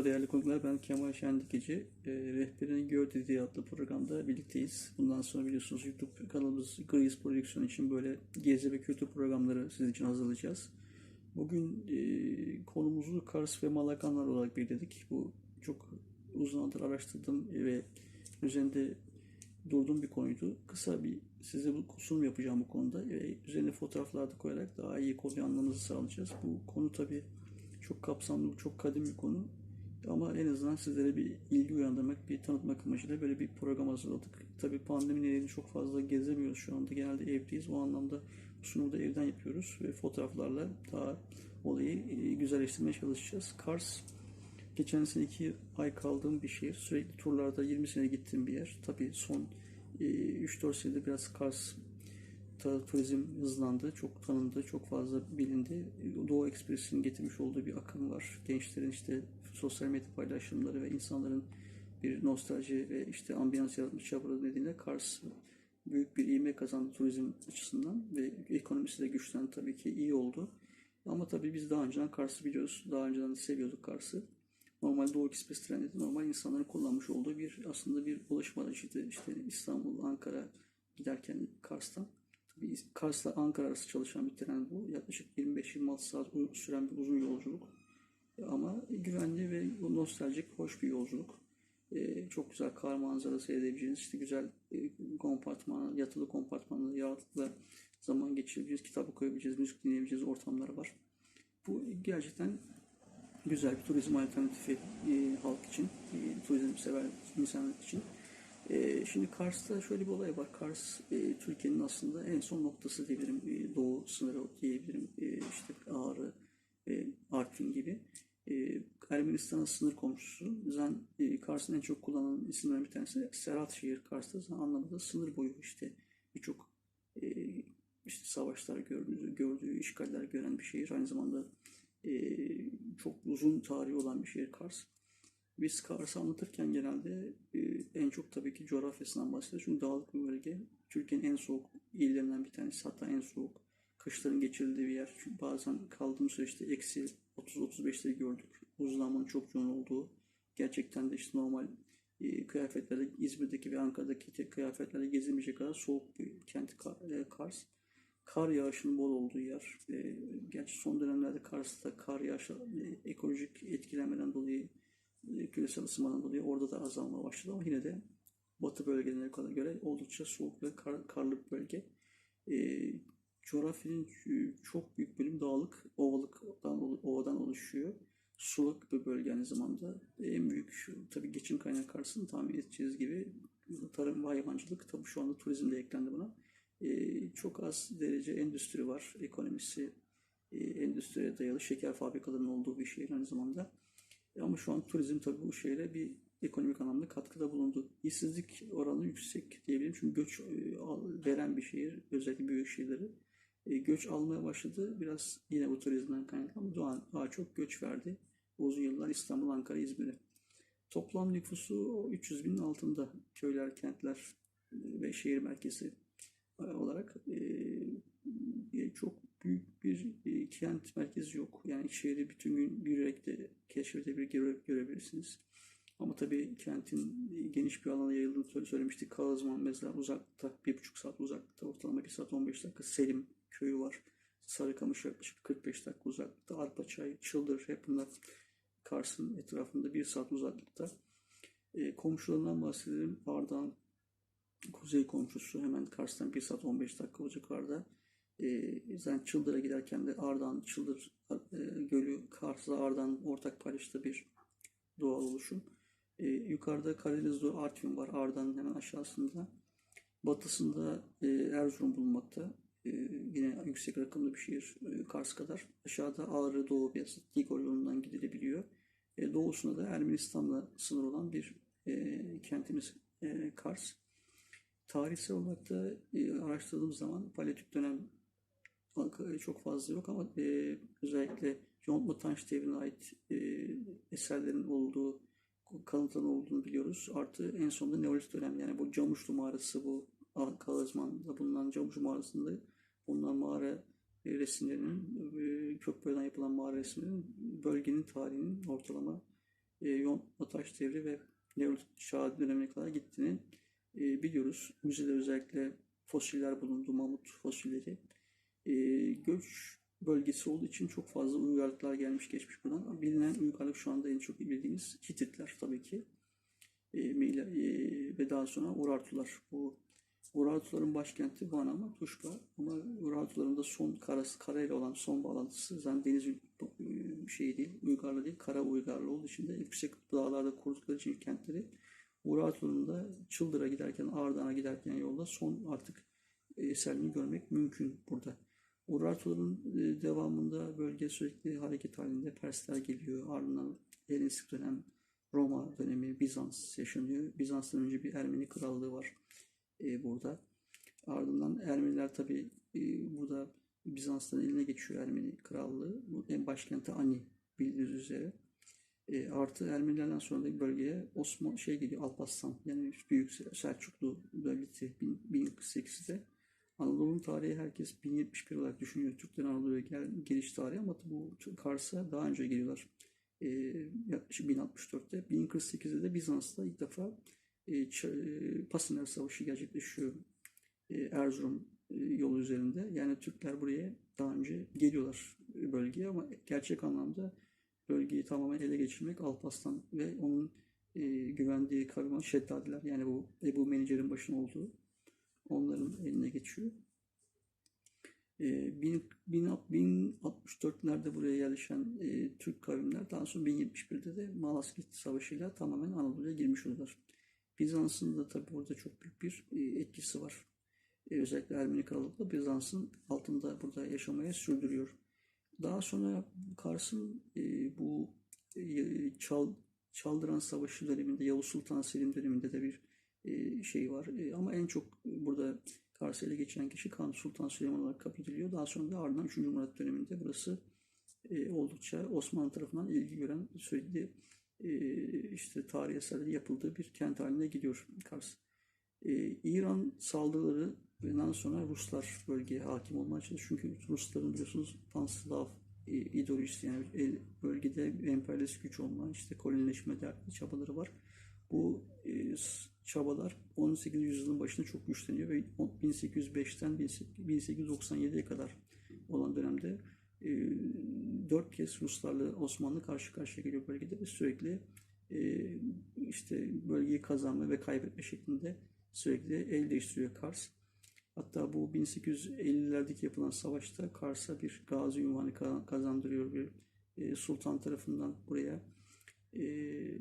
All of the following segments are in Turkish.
Merhaba değerli konuklar, ben Kemal Şendikici. E, Rehberin Gör Dediği adlı programda birlikteyiz. Bundan sonra biliyorsunuz YouTube kanalımız Grease Prodüksiyon için böyle gezi ve kültür programları sizin için hazırlayacağız. Bugün e, konumuzu Kars ve Malakanlar olarak belirledik. Bu çok uzun zamandır araştırdığım ve üzerinde durduğum bir konuydu. Kısa bir size bu sunum yapacağım bu konuda ve üzerine fotoğraflar da koyarak daha iyi konuyu anlamanızı sağlayacağız. Bu konu tabii çok kapsamlı, çok kadim bir konu. Ama en azından sizlere bir ilgi uyandırmak, bir tanıtmak amacıyla böyle bir program hazırladık. Tabii pandemi nedeniyle çok fazla gezemiyoruz şu anda. Genelde evdeyiz. O anlamda sunumu da evden yapıyoruz ve fotoğraflarla daha olayı e, güzelleştirmeye çalışacağız. Kars geçen sene iki ay kaldığım bir şehir. Sürekli turlarda 20 sene gittiğim bir yer. Tabii son 3-4 senedir biraz Kars turizm hızlandı, çok tanındı, çok fazla bilindi. Doğu Ekspresi'nin getirmiş olduğu bir akım var. Gençlerin işte sosyal medya paylaşımları ve insanların bir nostalji ve işte ambiyans yaratmış çabaları nedeniyle Kars büyük bir ivme kazandı turizm açısından ve ekonomisi de güçlendi tabii ki iyi oldu. Ama tabii biz daha önceden Kars'ı biliyoruz. Daha önceden seviyorduk Kars'ı. Normal Doğu Ekspres treni normal insanların kullanmış olduğu bir aslında bir ulaşım aracıydı. İşte İstanbul, Ankara giderken Kars'tan. Tabii Kars'la Ankara arası çalışan bir tren bu. Yaklaşık 25-26 saat süren bir uzun yolculuk. Ama güvenli ve nostaljik, hoş bir yolculuk. Ee, çok güzel kar manzarası seyredebileceğiniz, işte güzel e, kompartman, yatılı kompartmanlı, rahatlıkla zaman geçirebileceğiniz, kitap okuyabileceğiniz, müzik dinleyebileceğiniz ortamlar var. Bu gerçekten güzel bir turizm alternatifi e, halk için, e, turizm sever insanlar için. E, şimdi Kars'ta şöyle bir olay var. Kars e, Türkiye'nin aslında en son noktası diyebilirim. E, doğu sınırı diyebilirim. E, işte Ağrı, e, Artvin gibi. E, Ermenistan'ın sınır komşusu. Zaten e, Kars'ın en çok kullanılan isimlerden bir tanesi Serhat şehir Kars'ta. Zaten anlamında sınır boyu işte birçok e, işte savaşlar gördüğü, gördüğü, işgaller gören bir şehir. Aynı zamanda e, çok uzun tarihi olan bir şehir Kars. Biz Kars'ı anlatırken genelde e, en çok tabii ki coğrafyasından bahsediyoruz. Çünkü dağlık bir bölge. Türkiye'nin en soğuk illerinden bir tanesi. Hatta en soğuk kışların geçirildiği bir yer. Çünkü bazen kaldığımız süreçte eksi 30-35'leri gördük. Buzlanmanın çok yoğun olduğu. Gerçekten de işte normal e, kıyafetlerle İzmir'deki ve Ankara'daki tek kıyafetlerle gezilmeyecek kadar soğuk bir kent e, Kars. Kar yağışının bol olduğu yer. E, gerçi son dönemlerde Kars'ta kar yağışı e, ekolojik etkilenmeden dolayı e, küresel ısınmadan dolayı orada da azalma başladı ama yine de batı bölgelerine göre oldukça soğuk ve kar- karlı bir bölge. E, coğrafyanın ç- çok büyük bölüm dağlık, ovalıktan, ovadan oluşuyor. Sulak bir bölge aynı zamanda. En büyük şu, tabii geçim kaynağı karşısında tahmin edeceğiz gibi tarım ve hayvancılık. Tabii şu anda turizm de eklendi buna. E, çok az derece endüstri var. Ekonomisi e, endüstriye dayalı şeker fabrikalarının olduğu bir şehir aynı zamanda. Ama şu an turizm tabii bu şehre bir ekonomik anlamda katkıda bulundu. İşsizlik oranı yüksek diyebilirim. Çünkü göç e, veren bir şehir, özellikle büyük şehirleri. E, göç almaya başladı. Biraz yine bu turizmden kaynaklı ama daha, çok göç verdi. Uzun yıllar İstanbul, Ankara, İzmir'e. Toplam nüfusu 300 binin altında köyler, kentler e, ve şehir merkezi e, olarak çok büyük bir kent merkezi yok. Yani şehri bütün gün yürüyerek de keşfedebilir, göre- görebilirsiniz. Ama tabii kentin geniş bir alana yayıldığını söyle- söylemiştik. Kağızman mesela uzakta, bir buçuk saat uzaklıkta, ortalama bir saat 15 dakika. Selim köyü var. Sarıkamış yaklaşık 45 dakika uzaklıkta. Arpaçay, Çıldır hep bunlar Kars'ın etrafında bir saat uzaklıkta. E, komşularından bahsedelim. Ardahan kuzey komşusu hemen Kars'tan 1 saat 15 dakika civarda. E, zaten Çıldır'a giderken de Ardahan, Çıldır e, Gölü, Kars'la Ardahan ortak paylaştığı bir doğal oluşum. E, yukarıda Karadeniz Artvin var. Ardahan'ın hemen aşağısında. Batısında e, Erzurum bulunmakta. E, yine yüksek rakımlı bir şehir e, Kars kadar. Aşağıda Ağrı Doğu Beyazıt Digor yolundan gidilebiliyor. E, doğusunda da Ermenistan'la sınır olan bir e, kentimiz Kars. Tarihsel olarak da araştırdığım zaman Paleolitik dönem çok fazla yok ama özellikle Yontma Tanş devrine ait eserlerin olduğu, kalıntıların olduğunu biliyoruz. Artı en sonunda Neolit dönem yani bu Camuşlu mağarası bu Kağızman'da bulunan Camuşlu mağarasında bulunan mağara resimlerinin e, Kökböy'den yapılan mağara resimlerinin bölgenin tarihinin ortalama e, yontma taş devri ve Neolitik çağ dönemine kadar gittiğini e, biliyoruz. Müzede özellikle fosiller bulundu, mamut fosilleri. Göç bölgesi olduğu için çok fazla uygarlıklar gelmiş geçmiş buradan. Bilinen uygarlık şu anda en çok bildiğimiz Hititler tabii ki. E, ve daha sonra Urartular. Bu Urartuların başkenti Van ama Tuşba. Ama Urartuların da son karası, karayla olan son bağlantısı zaten deniz şey değil, uygarlığı değil, kara uygarlığı olduğu için de yüksek dağlarda kurdukları için kentleri Urartuların da Çıldır'a giderken, Ardahan'a giderken yolda son artık e, eserini görmek mümkün burada. Urartuların e, devamında bölge sürekli hareket halinde Persler geliyor. Ardından Helenistik dönem, Roma dönemi, Bizans yaşanıyor. Bizans'tan önce bir Ermeni krallığı var e, burada. Ardından Ermeniler tabi burada Bizans'tan eline geçiyor Ermeni krallığı. Bu en başkenti Ani bildiğiniz üzere. E, artı Ermenilerden sonra da bölgeye Osman şey geliyor Alparslan yani Büyük Selçuklu devleti 1048'de. Anadolu'nun tarihi herkes 1071 olarak düşünüyor. Türklerin Anadolu'ya gel, geliş tarihi ama bu Kars'a daha önce geliyorlar. E, yaklaşık 1064'te. 1048'de de Bizans'ta ilk defa e, Ç- e, Pasiner Savaşı gerçekleşiyor. E, Erzurum e, yolu üzerinde. Yani Türkler buraya daha önce geliyorlar bölgeye ama gerçek anlamda bölgeyi tamamen ele geçirmek Alparslan ve onun güvendiği kavim Şeddadiler yani bu Ebu Menicer'in başında olduğu onların eline geçiyor. E, bin- bin- 1064'lerde buraya yerleşen Türk kavimler daha sonra 1071'de de Malazgirt Savaşı'yla tamamen Anadolu'ya girmiş oluyorlar. Bizans'ın da tabi burada çok büyük bir e, etkisi var. E, özellikle Ermeni Krallığı Bizans'ın altında burada yaşamaya sürdürüyor. Daha sonra Kars'ın e, bu Çal, Çaldıran Savaşı döneminde, Yavuz Sultan Selim döneminde de bir şey var. Ama en çok burada Kars'ı ele geçiren kişi Kanuni Sultan Süleyman olarak ediliyor. Daha sonra da ardından 3. Murat döneminde burası oldukça Osmanlı tarafından ilgi gören sürekli işte tarihi eserleri yapıldığı bir kent haline gidiyor Kars. E, İran saldırıları ve daha sonra Ruslar bölgeye hakim olmaya çalışıyor. Çünkü Rusların biliyorsunuz Panslav e, ideolojisi yani el- bölgede emperyalist güç olma, işte kolonileşme çabaları var. Bu e, çabalar 18. yüzyılın başında çok güçleniyor ve 1805'ten 1897'ye kadar olan dönemde dört kez Ruslarla Osmanlı karşı karşıya geliyor bölgede ve sürekli işte bölgeyi kazanma ve kaybetme şeklinde sürekli el değiştiriyor Kars. Hatta bu 1850'lerdeki yapılan savaşta Kars'a bir gazi unvanı ka- kazandırıyor bir sultan tarafından buraya e,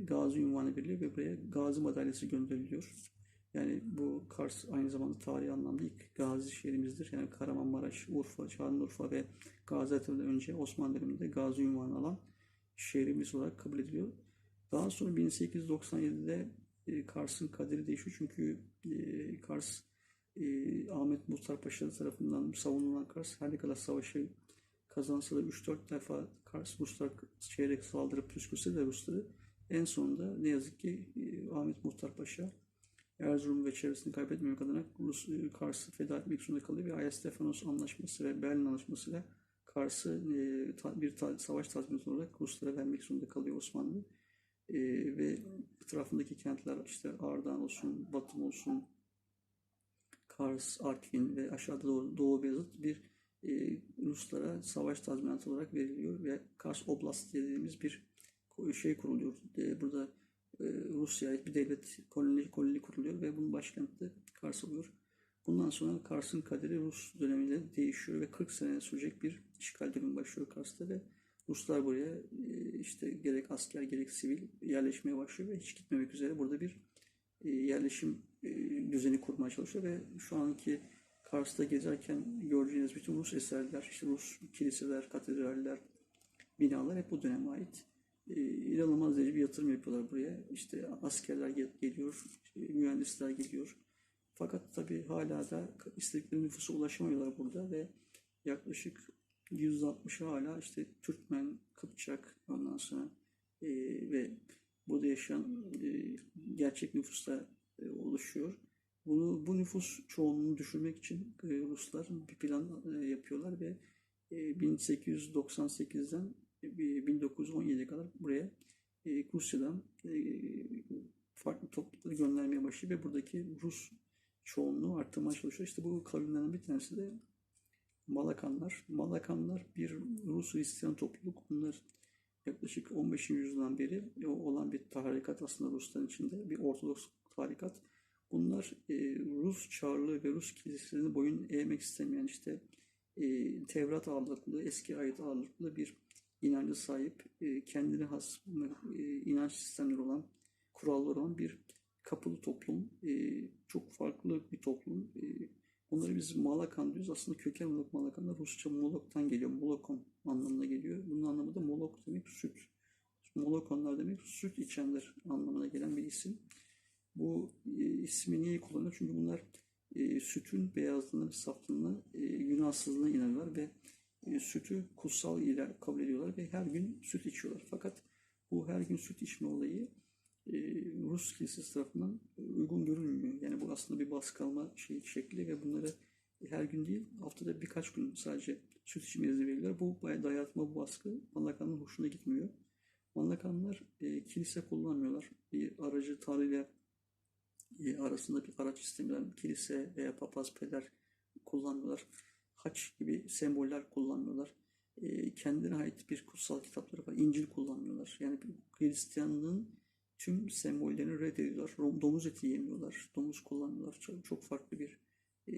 gazi unvanı veriliyor ve buraya gazi madalyası gönderiliyor. Yani bu Kars aynı zamanda tarihi anlamda ilk gazi şehrimizdir. Yani Kahramanmaraş, Urfa, Şanlıurfa ve Gaziantep'ten önce Osmanlı döneminde gazi unvanı alan şehrimiz olarak kabul ediliyor. Daha sonra 1897'de e, Kars'ın kaderi değişiyor çünkü e, Kars e, Ahmet Muhtar Paşa tarafından savunulan Kars her ne kadar savaşı kazansa da 3-4 defa Kars Ruslar çeyrek saldırıp püskürse de Rusları en sonunda ne yazık ki Ahmet Muhtar Paşa Erzurum ve çevresini kaybetmemek adına Rus e, Kars'ı feda etmek zorunda kalıyor ve Ayasstefanos Anlaşması ve Berlin Anlaşması'yla Kars'ı e, ta- bir ta- savaş tazminatı olarak Ruslara vermek zorunda kalıyor Osmanlı. E, ve etrafındaki kentler işte Ardahan olsun, Batum olsun, Kars, Artvin ve aşağıda doğu, Doğu Beyazıt bir e, Ruslara savaş tazminatı olarak veriliyor ve Kars Oblast dediğimiz bir şey kuruluyor. E, burada Rusya'ya ait bir devlet koloni, koloni kuruluyor ve bunun başkenti Kars oluyor. Bundan sonra Kars'ın kaderi Rus dönemiyle değişiyor ve 40 sene sürecek bir işgal dönemi başlıyor Kars'ta ve Ruslar buraya e, işte gerek asker gerek sivil yerleşmeye başlıyor ve hiç gitmemek üzere burada bir e, yerleşim e, düzeni kurmaya çalışıyor ve şu anki Kars'ta gezerken göreceğiniz bütün Rus eserler, işte Rus kiliseler, katedraller, binalar hep bu döneme ait. E, inanılmaz derece bir yatırım yapıyorlar buraya. İşte askerler gel- geliyor, mühendisler geliyor. Fakat tabii hala da istedikleri nüfusa ulaşamıyorlar burada ve yaklaşık %60'ı hala işte Türkmen, Kıpçak ondan sonra e, ve burada yaşayan e, gerçek nüfusta e, oluşuyor. Bunu bu nüfus çoğunluğunu düşürmek için e, Ruslar bir plan e, yapıyorlar ve e, 1898'den e, 1917'ye kadar buraya e, Rusya'dan e, farklı toplulukları göndermeye başlıyor ve buradaki Rus çoğunluğu arttırmaya çalışıyor. İşte bu kavimlerden bir tanesi de Malakanlar. Malakanlar bir Rus Hristiyan topluluk. Bunlar yaklaşık 15. yüzyıldan beri olan bir tarikat aslında Rusların içinde. Bir Ortodoks tarikat. Bunlar e, Rus Çarlığı ve Rus kiliselerine boyun eğmek istemeyen işte e, Tevrat ağırlıklı, eski ayet ağırlıklı bir inancı sahip, e, kendine has e, inanç sistemleri olan, kuralları olan bir kapılı toplum. E, çok farklı bir toplum. Bunları biz Malakan diyoruz. Aslında köken olarak Malakan'da Rusça Molok'tan geliyor. Molokon anlamına geliyor. Bunun anlamı da Molok demek süt. Molokonlar demek süt içenler anlamına gelen bir isim. Bu ismi niye kullanıyor? Çünkü bunlar sütün beyazlığına saflığına, günahsızlığına inanırlar ve sütü kutsal ile kabul ediyorlar ve her gün süt içiyorlar. Fakat bu her gün süt içme olayı e, Rus kilisesi tarafından uygun görülmüyor. Yani bu aslında bir baskı alma şey, şekli ve bunları her gün değil haftada birkaç gün sadece süt içme izni veriyorlar. Bu bayağı dayatma, bu baskı Malakan'ın hoşuna gitmiyor. Malakanlar e, kilise kullanmıyorlar. Bir aracı Tanrı ile e, arasında bir araç istemiyorlar. Kilise veya papaz, peder kullanmıyorlar. Haç gibi semboller kullanmıyorlar. E, kendine ait bir kutsal kitapları var. İncil kullanmıyorlar. Yani Hristiyanlığın tüm sembollerini reddediyorlar. Domuz eti yemiyorlar. Domuz kullanmıyorlar. Çok, çok farklı bir e,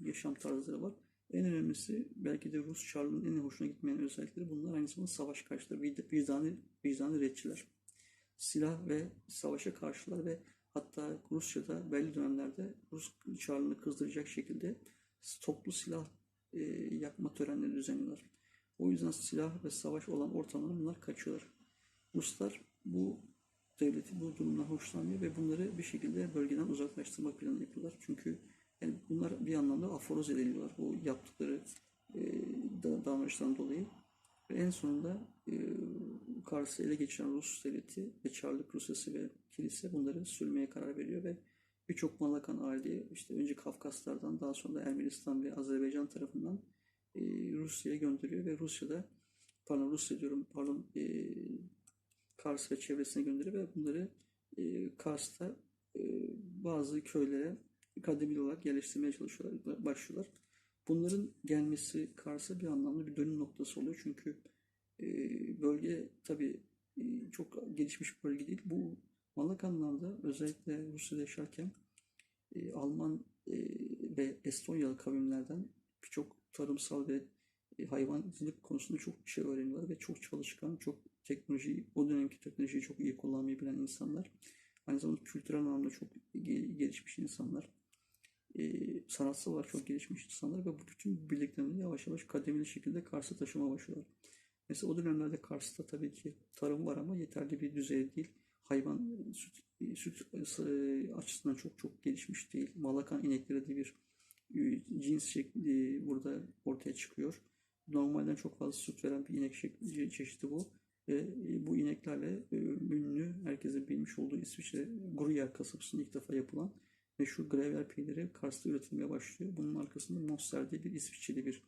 yaşam tarzları var. En önemlisi belki de Rus Çarlığı'nın en hoşuna gitmeyen özellikleri bunlar aynı zamanda savaş karşıtları. Vicdanı, vicdanı retçiler. Silah ve savaşa karşılar ve hatta Rusya'da belli dönemlerde Rus Çarlığı'nı kızdıracak şekilde toplu silah e, yakma törenleri düzenliyorlar. O yüzden silah ve savaş olan ortamlara bunlar kaçıyorlar. Ruslar bu devleti bu durumdan hoşlanmıyor ve bunları bir şekilde bölgeden uzaklaştırma planı yapıyorlar. Çünkü yani bunlar bir anlamda aforoz ediliyorlar bu yaptıkları e, davranıştan dolayı. Ve en sonunda e, Kars'ı ele geçiren Rus devleti ve Çarlık Rusyası ve kilise bunları sürmeye karar veriyor ve birçok Malakan aile işte önce Kafkaslardan daha sonra da Ermenistan ve Azerbaycan tarafından e, Rusya'ya gönderiyor ve Rusya'da pardon Rusya diyorum pardon e, Kars ve çevresine gönderiyor ve bunları e, Kars'ta e, bazı köylere kademeli olarak yerleştirmeye çalışıyorlar, başlıyorlar. Bunların gelmesi Kars'a bir anlamda bir dönüm noktası oluyor. Çünkü e, bölge tabii e, çok gelişmiş bir bölge değil. Bu Malakanlarda özellikle Rusya'da yaşarken e, Alman e, ve Estonyalı kavimlerden birçok tarımsal ve e, hayvancılık konusunda çok şey öğreniyorlar ve çok çalışkan, çok teknolojiyi, o dönemki teknolojiyi çok iyi kullanmayı bilen insanlar. Aynı zamanda kültürel anlamda çok gelişmiş insanlar. E, sanatsal olarak çok gelişmiş insanlar ve bu bütün birliklerini yavaş yavaş kademeli şekilde Kars'a taşıma başlıyorlar. Mesela o dönemlerde Kars'ta tabii ki tarım var ama yeterli bir düzeyde değil. Hayvan süt, süt e, açısından çok çok gelişmiş değil. Malakan inekleri de bir e, cins şekli burada ortaya çıkıyor. Normalden çok fazla süt veren bir inek şekli, çeşidi bu. Ve e, bu ineklerle ünlü, herkesin bilmiş olduğu İsviçre Gruyère kasabasında ilk defa yapılan meşhur Gruyère peyniri Kars'ta üretilmeye başlıyor. Bunun arkasında Monster diye bir İsviçreli bir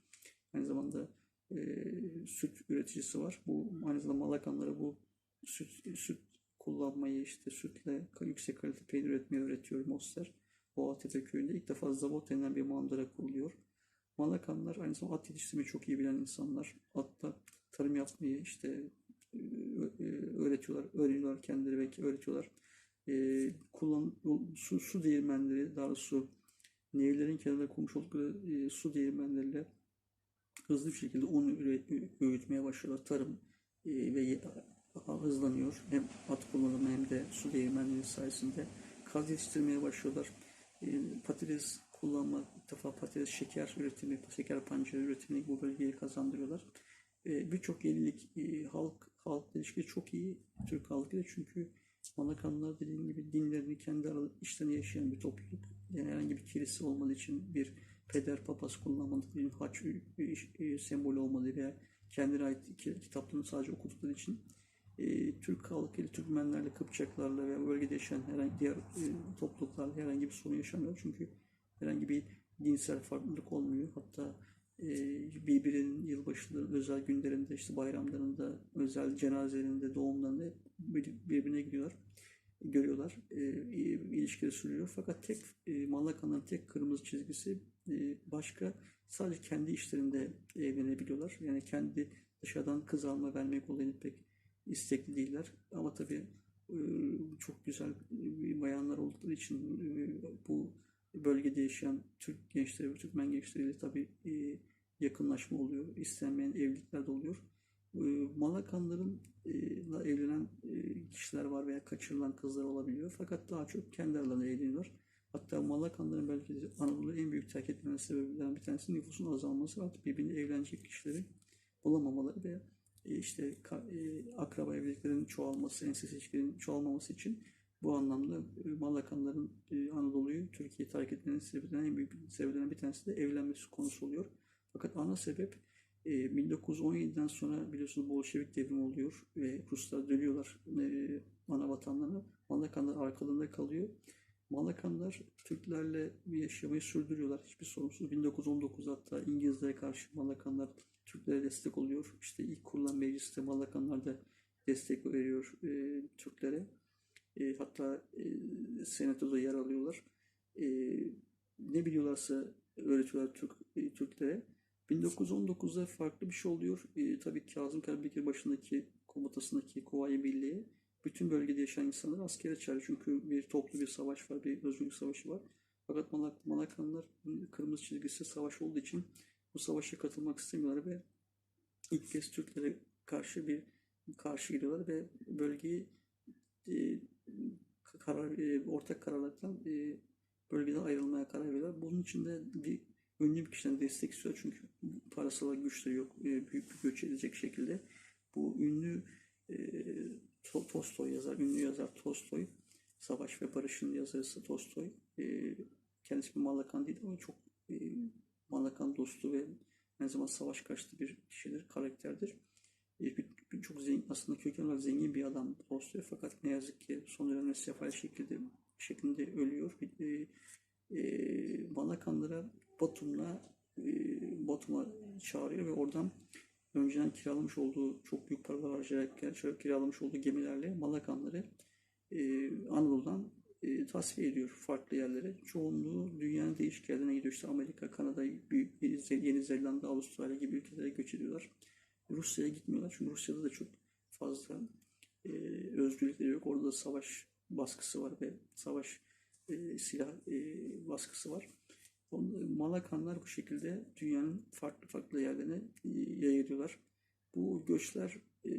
aynı zamanda e, süt üreticisi var. Bu aynı zamanda Malakanlara bu süt, süt kullanmayı işte sütle yüksek kalite peynir üretmeyi öğretiyor Monster. Boğatepe köyünde ilk defa Zavot denilen bir mandıra kuruluyor. Malakanlar aynı zamanda at yetiştirmeyi çok iyi bilen insanlar. Atta tarım yapmayı işte öğretiyorlar, öğreniyorlar kendileri belki öğretiyorlar. E, kullan su, su değirmenleri, daha doğrusu nehirlerin kenarında kurmuş oldukları e, su değirmenleriyle hızlı bir şekilde un öğütmeye başlıyorlar. Tarım e, ve hızlanıyor. Hem at kullanımı hem de su değirmenleri sayesinde kaz yetiştirmeye başlıyorlar. E, patates kullanma, ilk defa patates şeker üretimi, şeker pancarı üretimini bu bölgeye kazandırıyorlar. E, Birçok yenilik e, halk halk ilişkileri çok iyi Türk halkıyla çünkü Malakanlar dediğim gibi dinlerini kendi işlerini yaşayan bir topluluk. Yani herhangi bir kilise olmadığı için bir peder papaz kullanmadıkları haç e, sembolü olmadığı veya kendine ait kitaplarını sadece okudukları için e, Türk halkıyla, Türkmenlerle, Kıpçaklarla ve bölgede yaşayan herhangi diğer e, topluluklarla herhangi bir sorun yaşamıyor. Çünkü herhangi bir dinsel farklılık olmuyor. Hatta e, birbirinin yılbaşılarında, özel günlerinde, işte bayramlarında, özel cenazelerinde, doğumlarında bir- birbirine gidiyorlar, görüyorlar. E, ilişkileri sürüyor. Fakat tek e, Malakanların tek kırmızı çizgisi e, başka sadece kendi işlerinde evlenebiliyorlar. Yani kendi dışarıdan kız alma vermek olayını pek istekli değiller. Ama tabii e, çok güzel e, bayanlar oldukları için e, bu bölgede yaşayan Türk gençleri ve Türkmen gençleriyle tabii yakınlaşma oluyor. İstenmeyen evlilikler de oluyor. Malakanların la evlenen kişiler var veya kaçırılan kızlar olabiliyor. Fakat daha çok kendi aralarında evleniyorlar. Hatta Malakanların belki de Anadolu'yu en büyük terk etmenin sebeplerinden bir tanesi nüfusun azalması. Artık birbirini evlenecek kişileri bulamamaları ve e, işte ka- e, akraba evliliklerinin çoğalması, ensest ilişkilerin çoğalmaması için bu anlamda e, Malakanların e, Anadolu'yu Türkiye'yi terk etmenin sebeplerinden en büyük sebeplerinden bir tanesi de evlenmesi konusu oluyor. Fakat ana sebep e, 1917'den sonra biliyorsunuz Bolşevik devrimi oluyor ve Ruslar dönüyorlar e, ana vatanlarına. Malakanlar arkalarında kalıyor. Malakanlar Türklerle yaşamayı sürdürüyorlar hiçbir sorunsuz. 1919 hatta İngilizlere karşı Malakanlar Türklere destek oluyor. İşte ilk kurulan mecliste Malakanlar da destek veriyor e, Türklere. E, hatta e, senatoda yer alıyorlar. E, ne biliyorlarsa öğretiyorlar Türk, e, Türklere. 1919'da farklı bir şey oluyor. E, tabii Kazım Karabekir başındaki komutasındaki Kuvayi Milliye bütün bölgede yaşayan insanları askere çağırıyor. Çünkü bir toplu bir savaş var, bir özgürlük savaşı var. Fakat Malak, Malakanlar kırmızı çizgisi savaş olduğu için bu savaşa katılmak istemiyorlar ve ilk kez Türklere karşı bir karşı gidiyorlar ve bölgeyi e, karar e, ortak kararlardan e, bölgeden ayrılmaya karar veriyorlar. Bunun için de bir ünlü bir kişiden destek istiyor çünkü parasal güçleri yok. E, büyük bir göç edecek şekilde. Bu ünlü e, Tolstoy yazar, ünlü yazar Tolstoy, Savaş ve Barış'ın yazarısı Tolstoy. E, kendisi bir Malakan değil ama çok e, Malakan dostu ve aynı zamanda savaş karşıtı bir kişidir, karakterdir. E, bir, çok zengin, aslında köken olarak zengin bir adam Tolstoy fakat ne yazık ki son dönemde sefal şekilde şeklinde ölüyor. E, Malakanlara Batum'la e, Batum'a çağırıyor ve oradan önceden kiralamış olduğu çok büyük paralar harcayarak kiralamış olduğu gemilerle Malakanları e, Anadolu'dan e, tasfiye ediyor farklı yerlere. Çoğunluğu dünyanın değişik yerlerine gidiyor. İşte Amerika, Kanada, Yeni Zelanda, Avustralya gibi ülkelere göç ediyorlar. Rusya'ya gitmiyorlar çünkü Rusya'da da çok fazla e, özgürlükleri yok. Orada da savaş baskısı var ve savaş e, silah e, baskısı var. Malakanlar bu şekilde dünyanın farklı farklı yerlerine e, yayılıyorlar. Bu göçler e,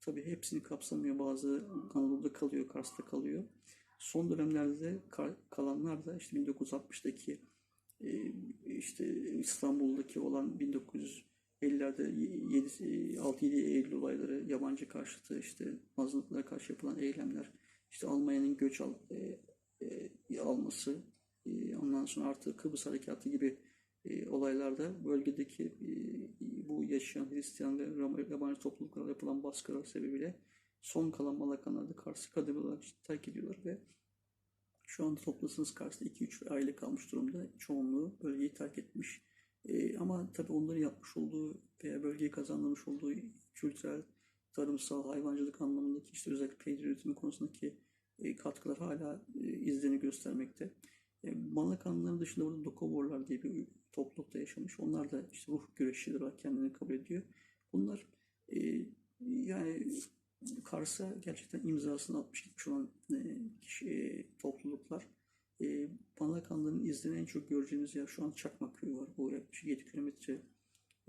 tabii hepsini kapsamıyor. Bazı Anadolu'da kalıyor, Kars'ta kalıyor. Son dönemlerde kalanlar da işte 1960'daki e, işte İstanbul'daki olan 1950'lerde 6-7 Eylül olayları, yabancı karşıtı işte azınlıklara karşı yapılan eylemler, işte Almanya'nın göç al, e, e, alması, e, ondan sonra artı Kıbrıs Harekatı gibi e, olaylarda bölgedeki e, bu yaşayan Hristiyan ve yabancı topluluklara yapılan baskılar sebebiyle son kalan Malakanlar da Kars'ı kadim olarak terk ediyorlar ve şu anda toplasanız Kars'ta 2-3 aile kalmış durumda. Çoğunluğu bölgeyi terk etmiş. E, ama tabii onların yapmış olduğu veya bölgeyi kazandırmış olduğu kültürel, tarımsal, hayvancılık anlamındaki işte özellikle peynir üretimi konusundaki katkılar hala e, izlerini göstermekte. E, Malakanların dışında burada Dokoborlar diye bir toplulukta yaşamış. Onlar da işte ruh güreşçileri olarak kendini kabul ediyor. Bunlar e, yani Kars'a gerçekten imzasını atmış gitmiş olan e, kişi, e, topluluklar. E, Malakanların izlerini en çok göreceğiniz yer şu an Çakmak Köyü var. Bu yaklaşık 7 kilometre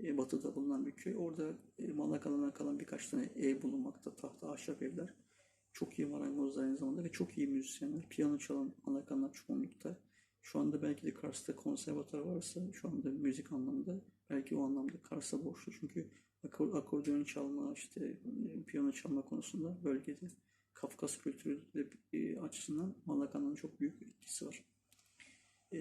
e, batıda bulunan bir köy. Orada e, Malakanlardan kalan birkaç tane ev bulunmakta. Tahta, ahşap evler. Çok iyi marangozlar aynı zamanda ve çok iyi müzisyenler. Piyano çalan Malakanlar çoğunlukta. Şu anda belki de Kars'ta konservatuar varsa şu anda müzik anlamında belki o anlamda Kars'a borçlu. Çünkü akor, akordeon çalma, işte e, piyano çalma konusunda bölgede Kafkas kültürü de, e, açısından Malakanların çok büyük etkisi var. E,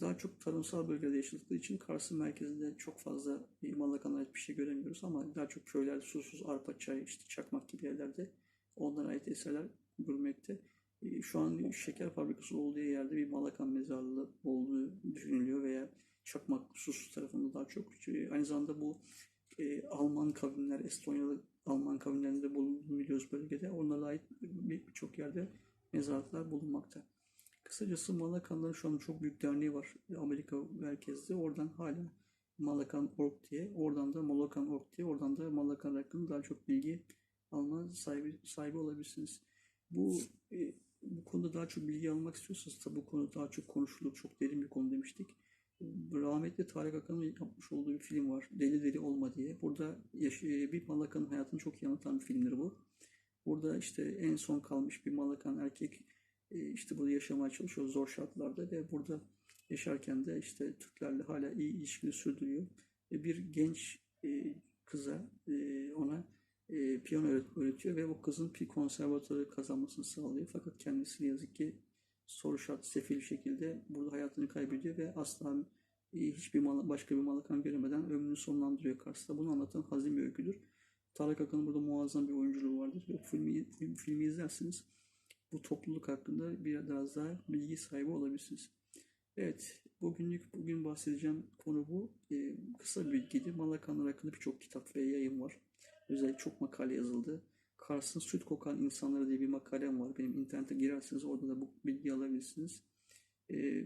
Daha çok tarımsal bölgede yaşadıkları için Kars'ın merkezinde çok fazla Malakan'a ait bir şey göremiyoruz ama daha çok köylerde susuz, arpa, çay, işte çakmak gibi yerlerde onlara ait eserler görülmekte. E, Şu an şeker fabrikası olduğu yerde bir Malakan mezarlığı olduğu düşünülüyor veya Çakmak Sus tarafında daha çok. E, Aynı zamanda bu e, Alman kavimler, Estonyalı Alman kavimlerinde bulunduğunu biliyoruz bölgede. Onlara ait bir- birçok yerde mezarlıklar bulunmakta. Kısacası Malakanların şu an çok büyük derneği var Amerika merkezde. Oradan hala Malakan.org diye, oradan da Malakan.org diye, oradan da Malakan hakkında daha çok bilgi alma sahibi, sahibi olabilirsiniz. Bu e, bu konuda daha çok bilgi almak istiyorsanız tabi bu konu daha çok konuşulur, çok derin bir konu demiştik. Rahmetli Tarık Akan'ın yapmış olduğu bir film var. Deli Deli Olma diye. Burada e, bir Malakan'ın hayatını çok iyi anlatan bir filmdir bu. Burada işte en son kalmış bir Malakan erkek işte burada yaşamaya çalışıyor zor şartlarda ve burada yaşarken de işte Türklerle hala iyi ilişkini sürdürüyor. Ve bir genç e, kıza e, ona e, piyano öğret- öğretiyor ve o kızın bir konservatuarı kazanmasını sağlıyor. Fakat kendisi ne yazık ki soru şart sefil şekilde burada hayatını kaybediyor ve asla e, hiçbir mal- başka bir Malakan göremeden ömrünü sonlandırıyor karşısında. Bunu anlatan hazin bir öyküdür. Tarık Akan'ın burada muazzam bir oyunculuğu vardır. Filmi, film- filmi izlersiniz bu topluluk hakkında biraz daha bilgi sahibi olabilirsiniz. Evet, bugünlük bugün bahsedeceğim konu bu. Ee, kısa bir bilgiydi. Malakanlar hakkında birçok kitap ve yayın var. Özellikle çok makale yazıldı. Kars'ın süt kokan insanları diye bir makalem var. Benim internete girerseniz orada da bu bilgi alabilirsiniz. Ee,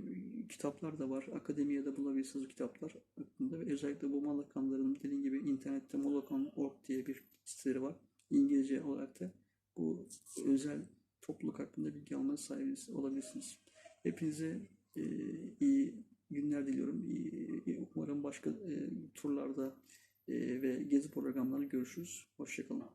kitaplar da var. Akademiye de bulabilirsiniz bu kitaplar hakkında. Ve özellikle bu Malakanların dediğim gibi internette Malakan.org diye bir siteleri var. İngilizce olarak da bu özel topluluk hakkında bilgi almaya sahip olabilirsiniz. Hepinize e, iyi günler diliyorum. İyi, iyi- umarım başka e, turlarda e, ve gezi programlarında görüşürüz. Hoşçakalın.